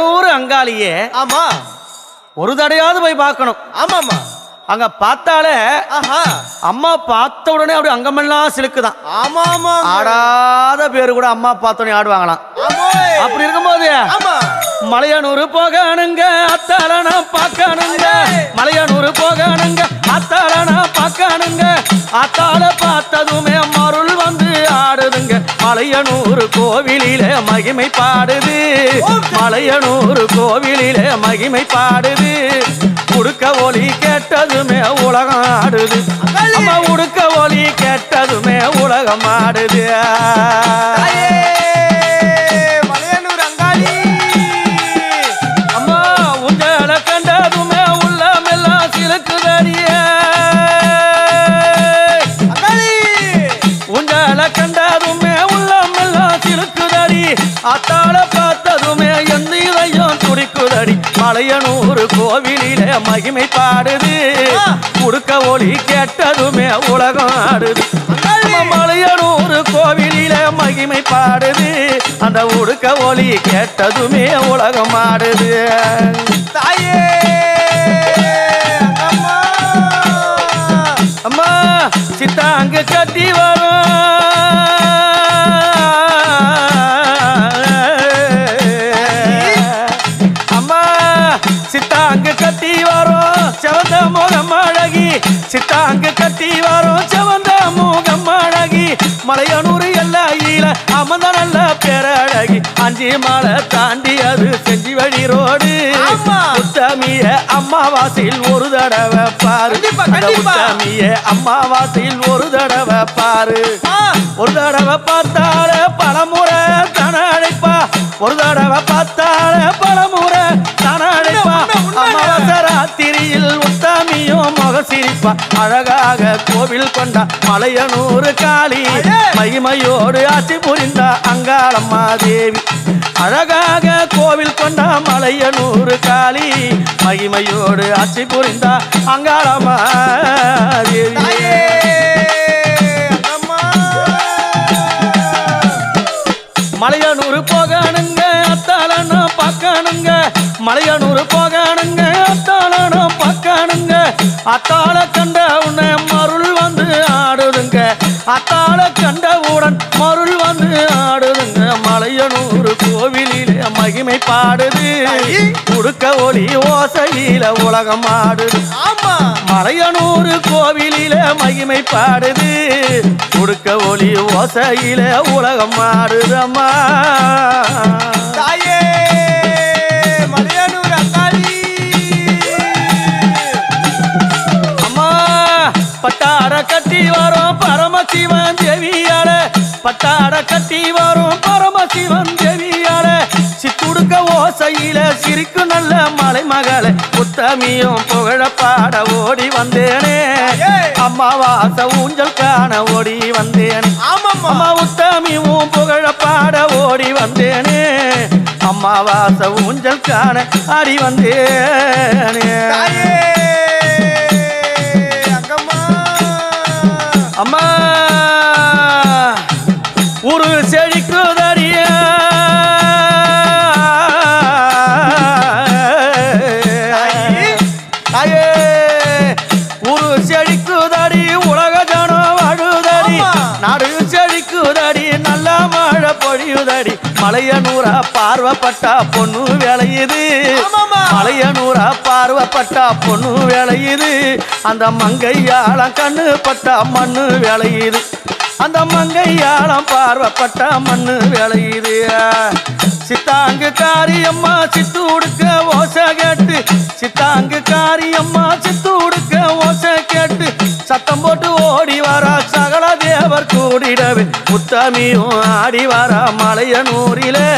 மலையனூர் அங்காளியே ஆமா. ஒரு தடையாவது போய் பார்க்கணும். ஆமாமா அங்க பார்த்தாலே ஆஹா. அம்மா பார்த்த உடனே அப்படி அங்கமெல்லாம் சிலுக்குதான். ஆமா ஆமா ஆடாத பேரு கூட அம்மா பார்த்த உடனே ஆடுவாங்களாம். அப்படி இருக்கும்போது ஆமா. மலையனூர் போகணுங்க அத்தால நான் பார்க்கணுங்க. மலையனூர் போகணுங்க அத்தால நான் பார்க்கணுங்க. அத்தால பார்த்ததுமே மருள் வந்து ஆடுதுங்க. மலையனூர் கோவிலிலே மகிமை பாடுது. மலையனூர் கோவிலிலே மகிமை பாடுது. உடுக்க ஒலி கேட்டதுமே உலகம் ஆடுது. அம்மா உடுக்க ஒலி கேட்டதுமே உலகம் ஆடுது. அத்தால பார்த்ததுமே எந்த இதயம் துடிக்குதடி. மலையனூர் கோவிலிலே மகிமை பாடுது. உடுக்க ஒளி கேட்டதுமே உலகம் ஆடுது. மலையனூர் கோவிலிலே மகிமை பாடுது. அந்த உடுக்க ஒளி கேட்டதுமே உலகம் ஆடுது. தாயே. அம்மா. சித்தாங்க கட்டி சித்தாங்க கட்டி வரும் செவந்த முகம் அழகி மலையனூர் எல்லா ஈல அமர்ந்த நல்ல பேரழகி அஞ்சு மலை தாண்டி அது செஞ்சி வழி ரோடு. உத்தமிய அம்மாவாசையில் ஒரு தடவை பாரு. உத்தமிய அம்மாவாசையில் ஒரு தடவை பாரு ஒரு தடவை பார்த்தால பலமுறை தன அழைப்பா ஒரு தடவை பார்த்தால பலமுறை தன அழைப்பா உண்மை, உண்மை. சிரிப்பா அழகாக கோவில் கொண்ட மலையனூர் காளி. மகிமையோடு ஆட்சி புரிந்த அங்காளம்மா தேவி. அழகாக கோவில் கொண்ட மலையனூர் காளி. மகிமையோடு ஆட்சி புரிந்த அங்காளம்மா தேவி. மலையனூர் போகணுங்க அத்தாலனா பார்க்கணுங்க. மலையனூர் போகணுங்க அத்தாலனா அத்தால கண்ட உடனே மருள் வந்து ஆடுதுங்க. அத்தால கண்டவுடன் மருள் வந்து ஆடுதுங்க. மலையனூர் கோவிலிலே மகிமை பாடுது. உடுக்க ஒளி ஓசையில உலகம் ஆடுது. ஆமா. மலையனூர் கோவிலில மகிமை பாடுது. உடுக்க ஒளி ஓசையில உலகம் ஆடுதம்மா தாயே. உத்தமியும் புகழ பாட ஓடி வந்தேனே. அம்மாவாச ஊஞ்சல் காண ஓடி வந்தேனே. அம்மா உத்தமி உன் புகழ பாட ஓடி வந்தேனே. அம்மாவாச ஊஞ்சல் காண ஆடி வந்தேனே. அம்மா! மலையனூரா பார்வப்பட்டா பொண்ணு விளையுது. ஆமாம்மா. மலையனூரா பார்வப்பட்டா பொண்ணு விளையுது. அந்த மங்கையாளம் கண்ணு பட்டா மண்ணு விளையுது. அந்த மங்கையாளம் பார்வப்பட்டா மண்ணு விளையுது. சித்தாங்கு காரியம்மா சித்து உடுக்க ஓசை கேட்டு சித்தாங்கு காரியம்மா சித்து உடுக்க ஓசை கேட்டு சத்தம் போட்டு ஓடி வரா சகல தேவர் கூடிடவே. உத்தமியும் ஆடி வரா மலையனூரிலே.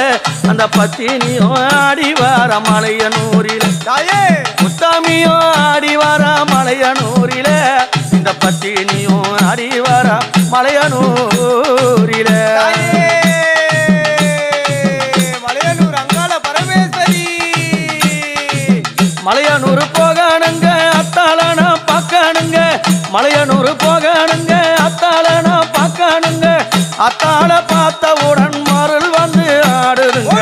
அந்த பத்தினியும் ஆடி வர மலையனூரிலே. தாயே! உத்தமியும் ஆடி வர மலையனூரிலே. இந்த பத்தினியும் ஆடி வர மலையனூரிலே மலையனூர் அங்காள பரமேஸ்வரி! மலையனூர் போகணுங்க அத்தாலனா பார்க்கணுங்க. மலையனூர் போகணுங்க அத்தால பார்த்தவுடன் மருள் வந்து ஆடுதுங்க.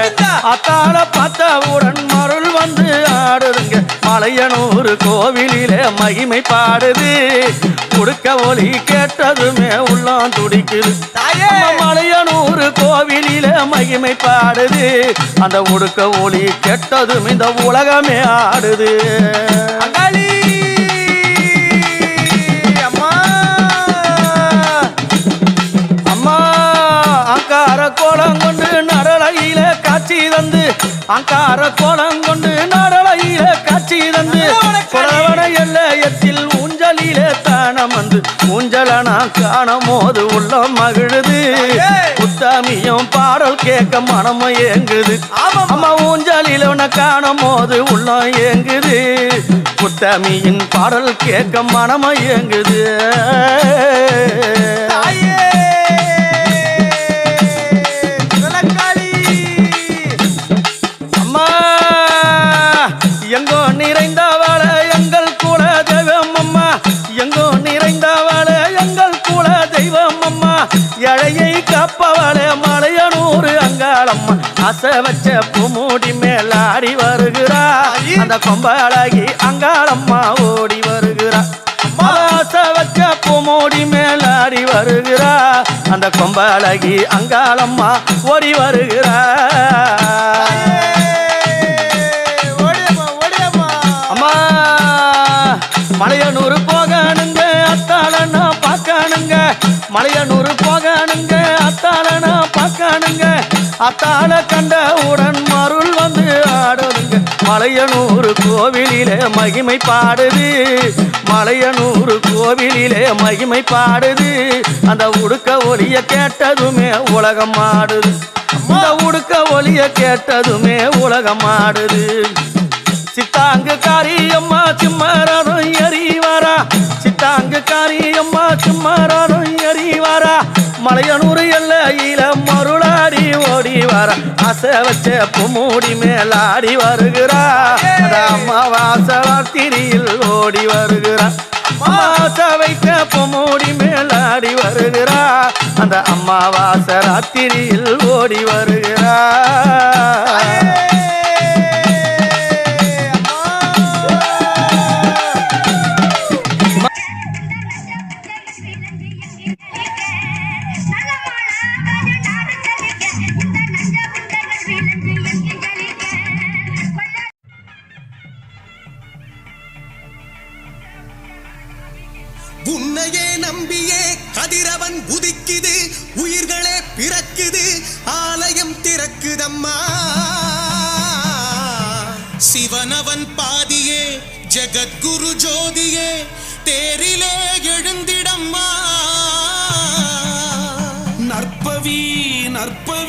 அத்தால பார்த்த கண்டவுடன் மருள் வந்து ஆடுதுங்க. மலையனூர் கோவிலிலே மகிமை பாடுது. உடுக்க ஒலி கேட்டதுமே உள்ளம் துடிக்குது. மலையனூர் கோவிலில மகிமை பாடுது. அந்த உடுக்க ஒளி கெட்டதும் இந்த உலகமே ஆடுது. காட்சி தந்து அங்கார கோலம் கொண்டு நாடலையில காட்சி தந்து. குறவன எல்லையத்தில் ஊஞ்சலிலே தானம் வந்து ஊஞ்சல நான் காணும் போது உள்ள மகிழுது. புத்தாமியும் பாடல் கேட்க மனமும் ஏங்குது. அம்மா ஊஞ்சலில் உன காணும் போது உள்ளம் ஏங்குது. புத்தமியின் பாடல் கேட்க மனமும் ஏங்குது. எழையை மலையனூறு மலையனூர் அங்காளம்மா. அசை வச்ச பூமூடி மேலாடி வருகிறா. அந்த கொம்பழகி அங்காளம்மா ஓடி வருகிறா. ஆசை வச்ச பூமூடி மேலாடி வருகிறா. அந்த கொம்பழகி அங்காளம்மா ஓடி வருகிறா. அம்மா மலையனூர் போகணுங்க அத்தாளனா பார்க்கணுங்க. மலையனூர் போகணுங்க அத்தாளனா பார்க்கணுங்க அத்தாள உடன் மருள் வந்து ஆடுதுங்க. மலையனூர் கோவிலிலே மகிமை பாடுது. மலையனூர் கோவிலிலே மகிமை பாடுது. அந்த உடுக்க ஒலிய கேட்டதுமே உலகம் ஆடுது. அந்த உடுக்க ஒலிய கேட்டதுமே உலகம் ஆடுது. சித்தாங்கு காரியம்மா சும்மரனும் எறிவாரா சித்தாங்கு காரியம்மா சும்மரனும் எறிவாரா மலையனூர் வர ஆசை வச்ச பூமூடி மேலாடி வருகிறா. அம்மா வாசலாத்திரியில் ஓடி வருகிறா. மாச வைத்த பூமூடி மேலாடி வருகிறா. அந்த அம்மாவாச ராத்திரியில் ஓடி வருகிறா. சிவனவன் பாதியே ஜெகத்குரு ஜோதியே தேரிலே எழுந்திடம்மா. நற்பவி நற்ப